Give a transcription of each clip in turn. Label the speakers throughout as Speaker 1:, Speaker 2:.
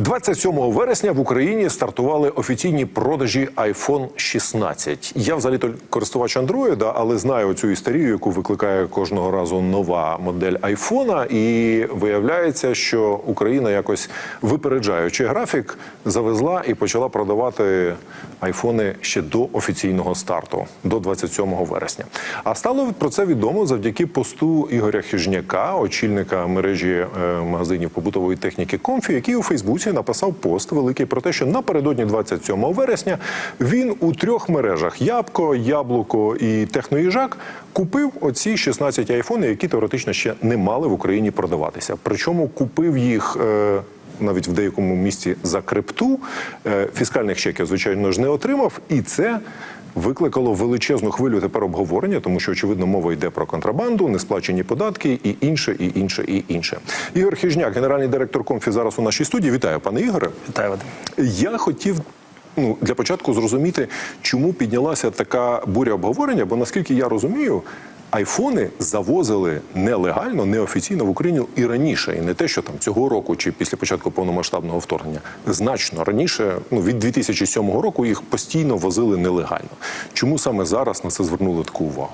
Speaker 1: 27 вересня в Україні стартували офіційні продажі iPhone 16. Я взагалі то користувач Android, але знаю цю історію, яку викликає кожного разу нова модель айфона. І виявляється, що Україна якось випереджаючи графік, завезла і почала продавати айфони ще до офіційного старту, до 27 вересня. А стало про це відомо завдяки посту Ігоря Хижняка, очільника мережі е, магазинів побутової техніки Комфі, який у Фейсбуці написав пост великий про те, що напередодні 27 вересня він у трьох мережах Ябко, Яблуко і Техноїжак купив оці 16 айфони, які теоретично ще не мали в Україні продаватися. Причому купив їх. е, навіть в деякому місці за крипту Е, фіскальних чеків, звичайно ж, не отримав, і це викликало величезну хвилю тепер обговорення, тому що очевидно мова йде про контрабанду, несплачені податки і інше, і інше, і інше. Ігор Хижняк, генеральний директор Комфі, зараз у нашій студії. Вітаю, пане Ігоре.
Speaker 2: Вітаю, Вадим.
Speaker 1: Я хотів. Ну, для початку зрозуміти, чому піднялася така буря обговорення, бо наскільки я розумію, айфони завозили нелегально, неофіційно в Україну і раніше, і не те, що там цього року чи після початку повномасштабного вторгнення. Значно раніше, ну від 2007 року їх постійно возили нелегально. Чому саме зараз на це звернули таку увагу?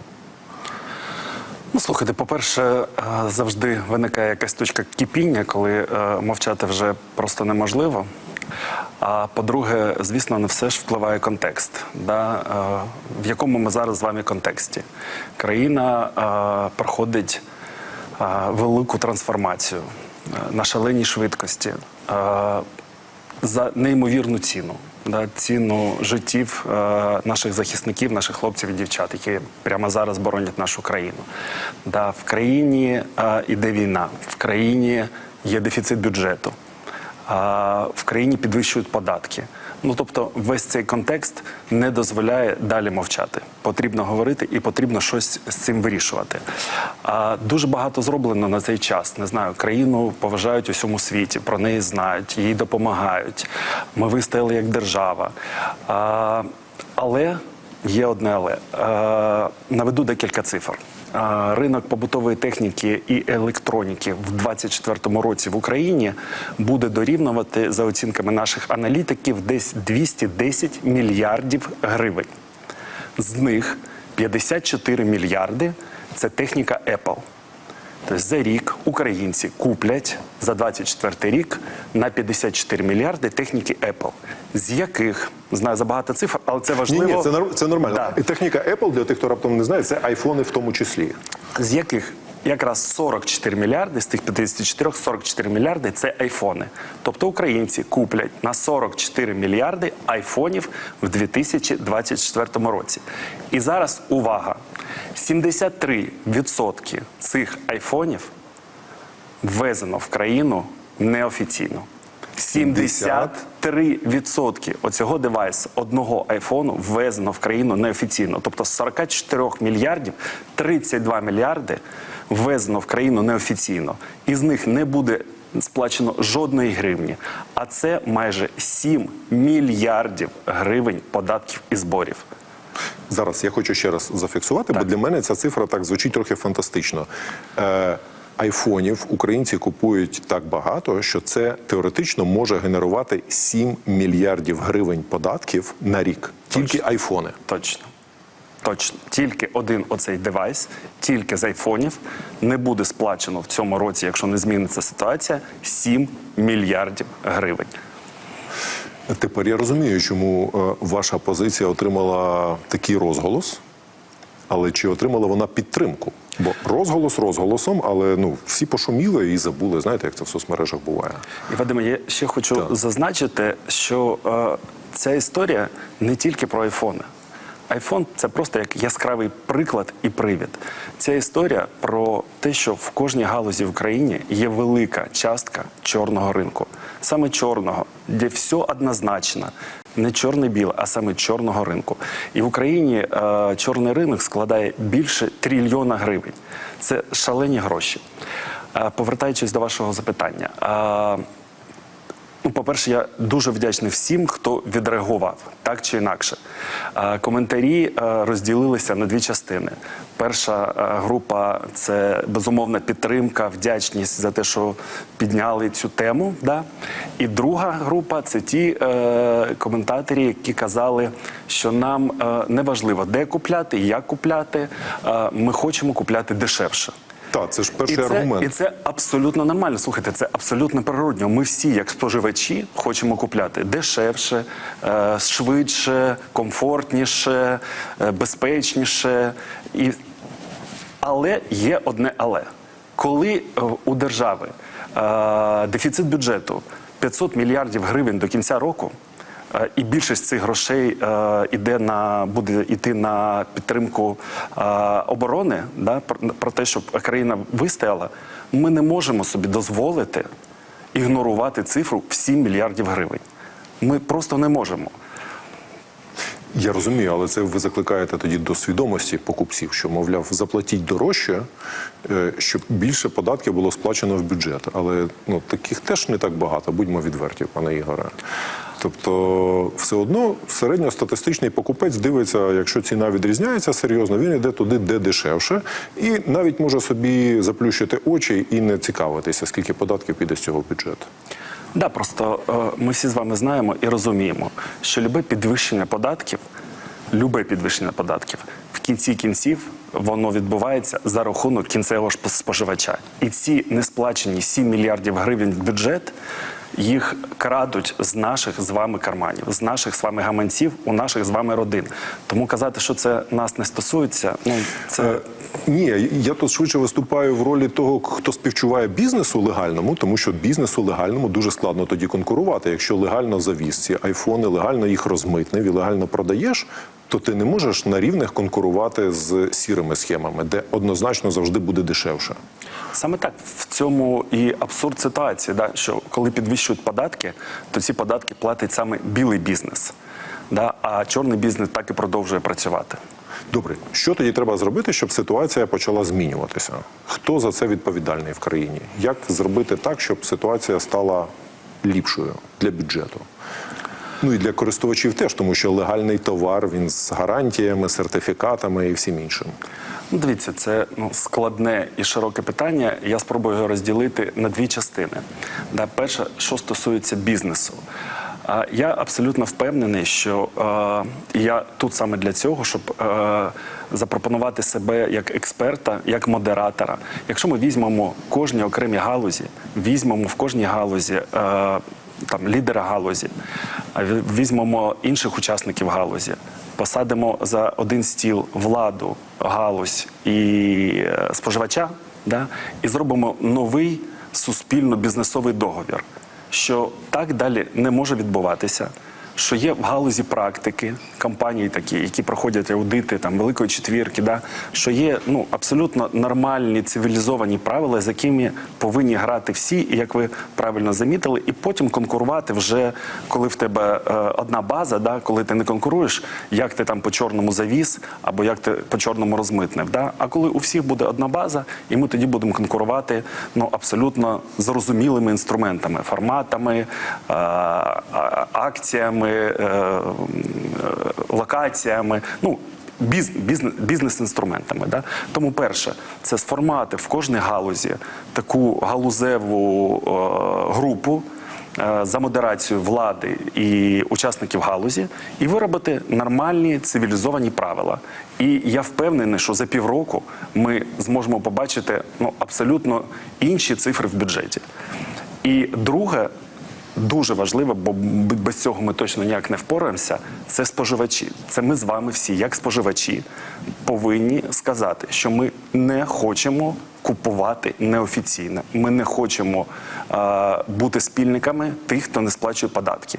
Speaker 2: Ну, слухайте, по-перше, е, завжди виникає якась точка кипіння, коли е, мовчати вже просто неможливо. А по-друге, звісно, не все ж впливає контекст, да? е, в якому ми зараз з вами контексті. Країна е, проходить е, велику трансформацію на шаленій швидкості. За неймовірну ціну. Да, ціну життів е, наших захисників, наших хлопців і дівчат, які прямо зараз боронять нашу країну. Да, в країні е, іде війна, в країні є дефіцит бюджету, в країні підвищують податки. Ну тобто, весь цей контекст не дозволяє далі мовчати. Потрібно говорити і потрібно щось з цим вирішувати. А, дуже багато зроблено на цей час. Не знаю, країну поважають у всьому світі, про неї знають, їй допомагають. Ми вистояли як держава. Але є одне але. Наведу декілька цифр. Ринок побутової техніки і електроніки в 2024 році в Україні буде дорівнювати за оцінками наших аналітиків десь 210 мільярдів гривень. З них 54 мільярди це техніка Apple. Тобто за рік українці куплять за 24 рік на 54 мільярди техніки Apple, з яких знаю забагато цифр, але це важливо.
Speaker 1: ні, це нор- це нормально.
Speaker 2: Да.
Speaker 1: І техніка Apple, для тих, хто раптом не знає, це айфони в тому числі.
Speaker 2: з яких якраз 44 мільярди з тих 54 44 мільярди це айфони. Тобто українці куплять на 44 мільярди айфонів в 2024 році. І зараз увага: 73% цих айфонів ввезено в країну неофіційно. 73% оцього девайсу одного айфону ввезено в країну неофіційно. Тобто з 44 мільярдів 32 мільярди ввезено в країну неофіційно. І з них не буде сплачено жодної гривні. А це майже 7 мільярдів гривень податків і зборів.
Speaker 1: Зараз я хочу ще раз зафіксувати, бо для мене ця цифра так звучить трохи фантастично. Е, айфонів українці купують так багато, що це теоретично може генерувати 7 мільярдів гривень податків на рік. Тільки айфони.
Speaker 2: Точно. Точно. Тільки один оцей девайс, тільки з айфонів не буде сплачено в цьому році, якщо не зміниться ситуація, 7 мільярдів гривень.
Speaker 1: Тепер я розумію, чому е, ваша позиція отримала такий розголос, але чи отримала вона підтримку? Бо розголос розголосом, але ну всі пошуміли і забули. Знаєте, як це в соцмережах буває.
Speaker 2: І Вадиме, я ще хочу
Speaker 1: Так.
Speaker 2: зазначити, що е, ця історія не тільки про айфони. Айфон це просто як яскравий приклад і привід. Ця історія про те, що в кожній галузі в країні є велика частка чорного ринку, саме чорного, де все однозначно. Не чорне-біле, а саме чорного ринку. І в Україні е, чорний ринок складає більше трильйона гривень. Це шалені гроші. Е, повертаючись до вашого запитання. Е, Ну, по-перше, я дуже вдячний всім, хто відреагував так чи інакше. Е, Коментарі е, розділилися на дві частини. Перша е, група це безумовна підтримка, вдячність за те, що підняли цю тему. Да? І друга група це ті е, коментаторі, які казали, що нам е, не важливо, де купляти, як купляти. Е, ми хочемо купляти дешевше.
Speaker 1: Так, це ж
Speaker 2: І це,
Speaker 1: аргумент.
Speaker 2: і це абсолютно нормально. Слухайте, це абсолютно природньо. Ми всі, як споживачі, хочемо купляти дешевше, е, швидше, комфортніше, е, безпечніше. І... Але є одне але. Коли е, у держави дефіцит бюджету 500 мільярдів гривень до кінця року, і більшість цих грошей е, іде на буде йти на підтримку е, оборони, да, про, те, щоб країна вистояла, ми не можемо собі дозволити ігнорувати цифру в 7 мільярдів гривень. Ми просто не можемо.
Speaker 1: Я розумію, але це ви закликаєте тоді до свідомості покупців, що, мовляв, заплатіть дорожче, е, щоб більше податків було сплачено в бюджет. Але ну, таких теж не так багато, будьмо відверті, пане Ігоре. Тобто, все одно середньостатистичний покупець дивиться, якщо ціна відрізняється серйозно, він йде туди, де дешевше, і навіть може собі заплющити очі і не цікавитися, скільки податків піде з цього бюджету.
Speaker 2: Да, просто е, ми всі з вами знаємо і розуміємо, що любе підвищення податків, любе підвищення податків в кінці кінців воно відбувається за рахунок кінцевого споживача. І ці несплачені 7 мільярдів гривень в бюджет. Їх крадуть з наших з вами карманів, з наших з вами гаманців, у наших з вами родин. Тому казати, що це нас не стосується, ну це
Speaker 1: Е, Ні, я тут швидше виступаю в ролі того, хто співчуває бізнесу легальному, тому що бізнесу легальному дуже складно тоді конкурувати. Якщо легально завіз ці айфони, легально їх розмитнив і легально продаєш, то ти не можеш на рівних конкурувати з сірими схемами, де однозначно завжди буде дешевше.
Speaker 2: Саме так в цьому і абсурд ситуації, да, що коли підвищують податки, то ці податки платить саме білий бізнес, да, а чорний бізнес так і продовжує працювати.
Speaker 1: Добре, що тоді треба зробити, щоб ситуація почала змінюватися? Хто за це відповідальний в країні? Як зробити так, щоб ситуація стала ліпшою для бюджету? Ну і для користувачів теж, тому що легальний товар він з гарантіями, сертифікатами і всім іншим.
Speaker 2: Ну, дивіться, це ну, складне і широке питання. Я спробую його розділити на дві частини. Да, перше, що стосується бізнесу. Я абсолютно впевнений, що е, я тут саме для цього, щоб е, запропонувати себе як експерта, як модератора. Якщо ми візьмемо кожні окремі галузі, візьмемо в кожній галузі. Е, там лідера галузі, візьмемо інших учасників галузі, посадимо за один стіл владу, галузь і е, споживача, да, і зробимо новий суспільно-бізнесовий договір, що так далі не може відбуватися. Що є в галузі практики, компанії такі, які проходять аудити там великої четвірки, да, що є ну абсолютно нормальні цивілізовані правила, з якими повинні грати всі, як ви правильно замітили, і потім конкурувати вже коли в тебе е, одна база, да, коли ти не конкуруєш, як ти там по чорному завіз або як ти по чорному розмитнив. Да? А коли у всіх буде одна база, і ми тоді будемо конкурувати ну абсолютно зрозумілими інструментами, форматами, е, акціями, е, е, локаціями. Ну, бізнес, бізнес-інструментами. Да? Тому перше, це сформувати в кожній галузі таку галузеву е, групу е, за модерацію влади і учасників галузі, і виробити нормальні цивілізовані правила. І я впевнений, що за півроку ми зможемо побачити ну, абсолютно інші цифри в бюджеті. І друге, дуже важливо, бо без цього ми точно ніяк не впораємося. Це споживачі. Це ми з вами всі, як споживачі, повинні сказати, що ми не хочемо купувати неофіційно. Ми не хочемо е, бути спільниками тих, хто не сплачує податки.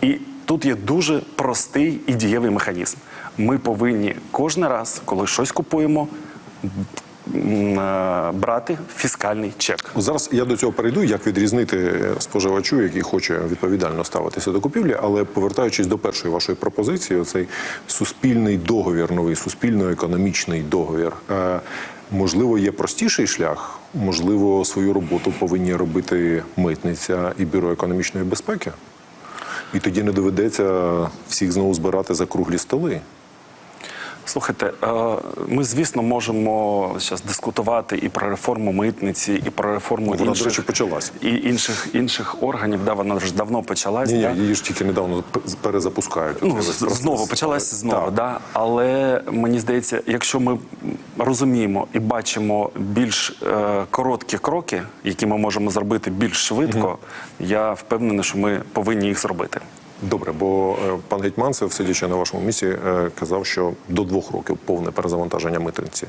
Speaker 2: І тут є дуже простий і дієвий механізм. Ми повинні кожен раз, коли щось купуємо, брати фіскальний чек.
Speaker 1: Зараз я до цього перейду, як відрізнити споживачу, який хоче відповідально ставитися до купівлі, але повертаючись до першої вашої пропозиції, цей суспільний договір, новий суспільно-економічний договір. Е, Можливо, є простіший шлях, можливо, свою роботу повинні робити митниця і бюро економічної безпеки. І тоді не доведеться всіх знову збирати за круглі столи.
Speaker 2: Слухайте, е, ми звісно можемо зараз дискутувати і про реформу митниці, і про реформу
Speaker 1: Вона, до
Speaker 2: інших,
Speaker 1: речі, почалась.
Speaker 2: і інших інших органів. Да, вона вже давно почалась.
Speaker 1: Ні,
Speaker 2: да?
Speaker 1: її ж тільки недавно перезапускають.
Speaker 2: Ну, знову почалася знову,
Speaker 1: Так.
Speaker 2: да? але мені здається, якщо ми розуміємо і бачимо більш е, короткі кроки, які ми можемо зробити більш швидко, я впевнений, що ми повинні їх зробити.
Speaker 1: Добре, бо е, пан Гетьманцев, сидячи на вашому місці, е, казав, що до двох років повне перезавантаження митниці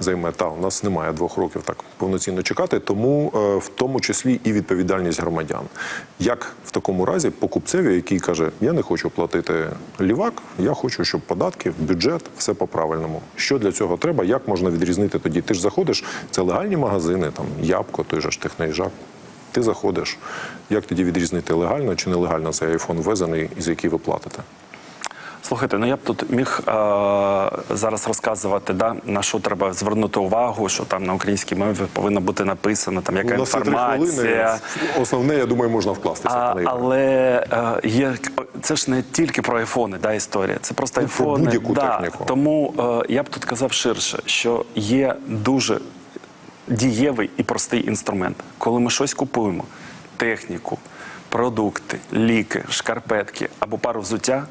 Speaker 1: займе. Та у нас немає двох років так повноцінно чекати, тому е, в тому числі і відповідальність громадян. Як в такому разі покупцеві, який каже, я не хочу платити лівак, я хочу, щоб податки, бюджет, все по правильному. Що для цього треба? Як можна відрізнити тоді? Ти ж заходиш, це легальні магазини, там ябко, той же ж техноїжак. Ти заходиш. Як тоді відрізнити легально чи нелегально цей айфон ввезений, із який ви платите?
Speaker 2: Слухайте, ну я б тут міг е, зараз розказувати, да, на що треба звернути увагу, що там на українській мові повинно бути написано, там яка
Speaker 1: У нас
Speaker 2: інформація.
Speaker 1: хвилини. Основне, я думаю, можна вкластися.
Speaker 2: А, але е, є це ж не тільки про айфони, да, історія. Це просто
Speaker 1: Ну, про будь-яку
Speaker 2: да.
Speaker 1: техніку.
Speaker 2: Тому е, я б тут казав ширше, що є дуже дієвий і простий інструмент. Коли ми щось купуємо, техніку, продукти, ліки, шкарпетки або пару взуття,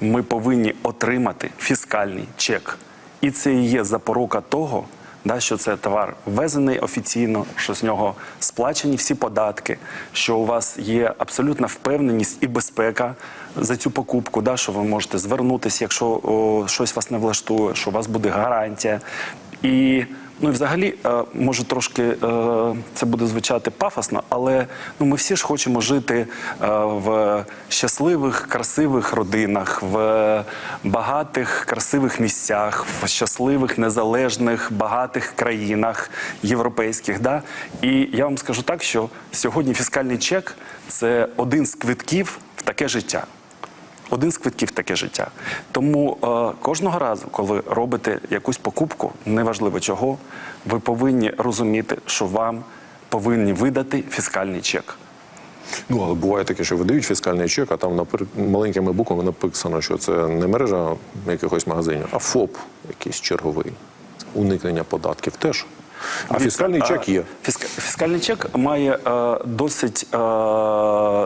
Speaker 2: ми повинні отримати фіскальний чек. І це і є запорука того, да, що це товар ввезений офіційно, що з нього сплачені всі податки, що у вас є абсолютна впевненість і безпека за цю покупку, да, що ви можете звернутися, якщо о, щось вас не влаштує, що у вас буде гарантія. І ну і взагалі, е, може трошки е, це буде звучати пафосно, але ну ми всі ж хочемо жити е, в щасливих, красивих родинах, в багатих, красивих місцях, в щасливих, незалежних, багатих країнах європейських. Да? І я вам скажу так, що сьогодні фіскальний чек це один з квитків в таке життя. Один з квитків таке життя. Тому е, кожного разу, коли робите якусь покупку, неважливо чого, ви повинні розуміти, що вам повинні видати фіскальний чек.
Speaker 1: Ну, але буває таке, що видають фіскальний чек, а там напр- маленькими буквами написано, що це не мережа якихось магазинів, а ФОП якийсь черговий. Уникнення податків теж. А фіскальний чек є.
Speaker 2: фіск- Фіскальний чек має е, досить е,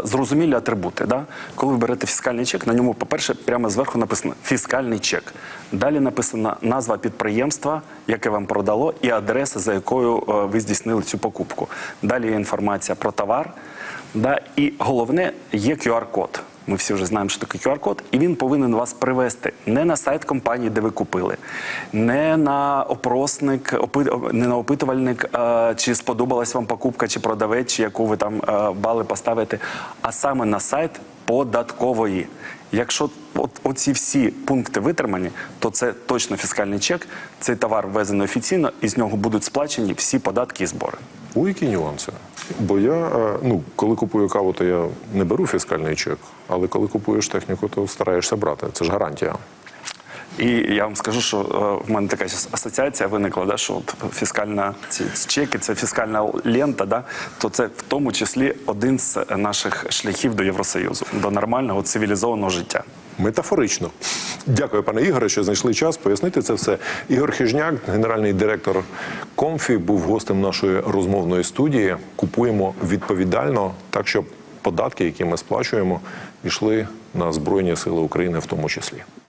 Speaker 2: зрозумілі атрибути. Да? Коли ви берете фіскальний чек, на ньому, по-перше, прямо зверху написано фіскальний чек. Далі написана назва підприємства, яке вам продало, і адреса, за якою е, ви здійснили цю покупку. Далі є інформація про товар. Да? І головне є QR-код. Ми всі вже знаємо, що таке QR-код, і він повинен вас привести не на сайт компанії, де ви купили, не на опросник, не на опитувальник, е, чи сподобалась вам покупка, чи продавець, чи яку ви там е, бали поставите, а саме на сайт податкової. Якщо от, оці всі пункти витримані, то це точно фіскальний чек. Цей товар ввезений офіційно, і з нього будуть сплачені всі податки і збори.
Speaker 1: У які нюанси? Бо я, е, ну, коли купую каву, то я не беру фіскальний чек, але коли купуєш техніку, то стараєшся брати. Це ж гарантія.
Speaker 2: І я вам скажу, що е, в мене така асоціація виникла, да, що от фіскальна ці чеки, це фіскальна лента, да, то це в тому числі один з наших шляхів до Євросоюзу, до нормального цивілізованого життя.
Speaker 1: Метафорично. Дякую, пане Ігоре, що знайшли час пояснити це все. Ігор Хижняк, генеральний директор Комфі, був гостем нашої розмовної студії. Купуємо відповідально, так щоб податки, які ми сплачуємо, йшли на Збройні Сили України в тому числі.